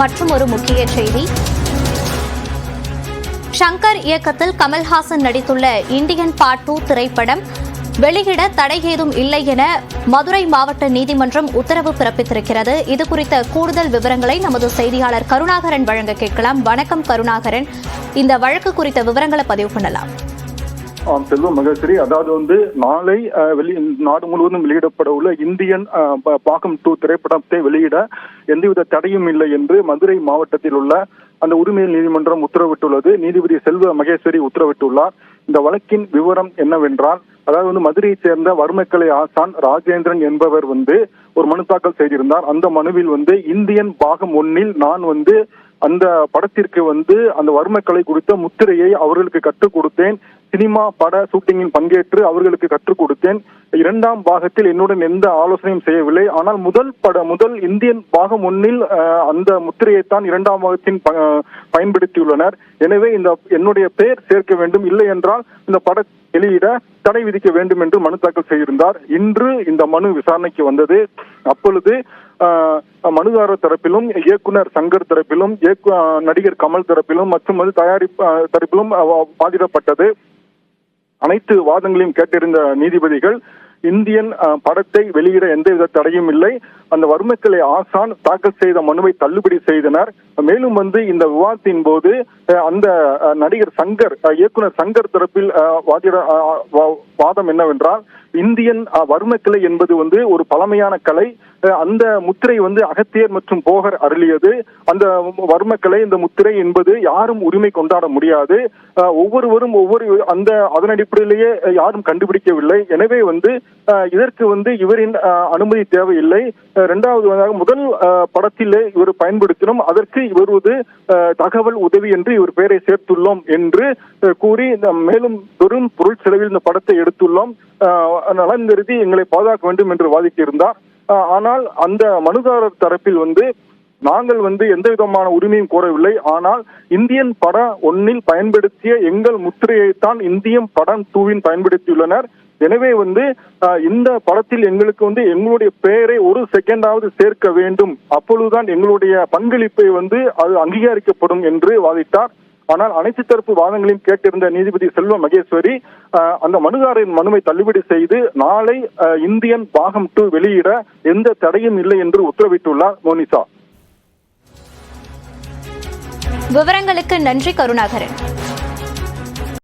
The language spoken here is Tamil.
மற்றும் ஒரு முக்கிய செய்தி. ஷங்கர் இயக்கத்தில் கமல்ஹாசன் நடித்துள்ள இந்தியன் பார்ட் டூ திரைப்படம் வெளியிட தடை ஏதும் இல்லை என மதுரை மாவட்ட நீதிமன்றம் உத்தரவு பிறப்பித்திருக்கிறது. இது குறித்த கூடுதல் விவரங்களை நமது செய்தியாளர் கருணாகரன் வழங்க கேட்கலாம். வணக்கம் கருணாகரன். இந்த வழக்கு குறித்த விவரங்களை பதிவு பண்ணலாம். ஆம் செல்வம் மகேஸ்வரி. அதாவது வந்து நாளை வெளி நாடு முழுவதும் வெளியிடப்பட உள்ள இந்தியன் ப- பாகம் டூ திரைப்படத்தை வெளியிட எந்தவித தடையும் இல்லை என்று மதுரை மாவட்டத்தில் உள்ள அந்த உரிமையல் நீதிமன்றம் உத்தரவிட்டுள்ளது. நீதிபதி செல்வ மகேஸ்வரி உத்தரவிட்டுள்ளார். இந்த வழக்கின் விவரம் என்னவென்றால் அதாவது வந்து மதுரையைச் சேர்ந்த வறுமைக்கலை ஆசான் ராஜேந்திரன் என்பவர் வந்து ஒரு மனு தாக்கல் செய்திருந்தார். அந்த மனுவில் வந்து இந்தியன் பாகம் ஒன்னில் நான் வந்து அந்த படத்திற்கு வந்து அந்த வறுமைக்கலை குறித்த முத்திரையை அவர்களுக்கு கற்றுக் கொடுத்தேன். சினிமா பட ஷூட்டிங்கில் பங்கேற்று அவர்களுக்கு கற்றுக் கொடுத்தேன். இரண்டாம் பாகத்தில் என்னுடன் எந்த ஆலோசனையும் செய்யவில்லை. ஆனால் முதல் பட முதல் இந்தியன் பாகம் ஒன்னில் அந்த முத்திரையைத்தான் இரண்டாம் பாகத்தின் ப- பயன்படுத்தியுள்ளனர். எனவே இந்த என்னுடைய பெயர் சேர்க்க வேண்டும். இல்லை என்றால் இந்த பட வெளியிட தடை விதிக்க வேண்டும் என்று மனு தாக்கல் செய்திருந்தார். இன்று இந்த மனு விசாரணைக்கு வந்தது. அப்பொழுது மனுதாரர் தரப்பிலும் இயக்குனர் சங்கர் தரப்பிலும் இயக்கு- நடிகர் கமல் தரப்பிலும் மற்றும் அது தயாரிப்பு தரப்பிலும் பாதிடப்பட்டது வாதிடப்பட்டது அனைத்து வாதங்களையும் கேட்டிருந்த நீதிபதிகள் இந்தியன் அஹ், படத்தை வெளியிட எந்தவித தடையும் இல்லை. அந்த வறுமைக்கலை ஆசான் தாக்கல் செய்த மனுவை தள்ளுபடி செய்தனர். மேலும் வந்து இந்த விவாதத்தின் போது அஹ், அந்த நடிகர் சங்கர் இயக்குனர் சங்கர் தரப்பில் அஹ், வாதிட வா- வாதம் என்னவென்றால் இந்தியன் அஹ், என்பது வந்து ஒரு பழமையான கலை. அந்த முத்திரை வந்து அகத்தியர் மற்றும் போகர் அருளியது. அந்த வர்மக்கலை இந்த முத்திரை என்பது யாரும் உரிமை கொண்டாட முடியாது. ஒவ்வொருவரும் ஒவ்வொரு அந்த அதன் அடிப்படையிலேயே யாரும் கண்டுபிடிக்கவில்லை. எனவே வந்து இதற்கு வந்து இவரின் அனுமதி தேவையில்லை. இரண்டாவது முதல் படத்திலே இவர் பயன்படுத்தினோம். அதற்கு இவர் தகவல் உதவி என்று இவர் பெயரை சேர்த்துள்ளோம் என்று கூறி இந்த மேலும் பெரும் பொருள் செலவில் இந்த படத்தை எடுத்துள்ளோம். நலன் கருதி எங்களை பாதுகாக்க வேண்டும் என்று வாதிட்டிருந்தார். ஆனால் அந்த மனுதாரர் தரப்பில் வந்து நாங்கள் வந்து எந்த விதமான உரிமையும் கோரவில்லை. ஆனால் இந்தியன் பட ஒன்னில் பயன்படுத்திய எங்கள் முத்திரையைத்தான் இந்தியன் படம் டூவின் பயன்படுத்தியுள்ளனர். எனவே வந்து இந்த படத்தில் எங்களுக்கு வந்து எங்களுடைய பெயரை ஒரு செகண்டாவது சேர்க்க வேண்டும். அப்பொழுதுதான் எங்களுடைய பங்களிப்பை வந்து அது அங்கீகரிக்கப்படும் என்று வாதிட்டார். ஆனால் அனைத்து தரப்பு வாதங்களையும் கேட்டிருந்த நீதிபதி செல்வ மகேஸ்வரி அஹ், அந்த மனுதாரின் மனுவை தள்ளுபடி செய்து நாளை அஹ், இந்தியன் பாகம் டூ வெளியிட எந்த தடையும் இல்லை என்று உத்தரவிட்டுள்ளார் மோனிசா. விவரங்களுக்கு நன்றி கருணாகரன்.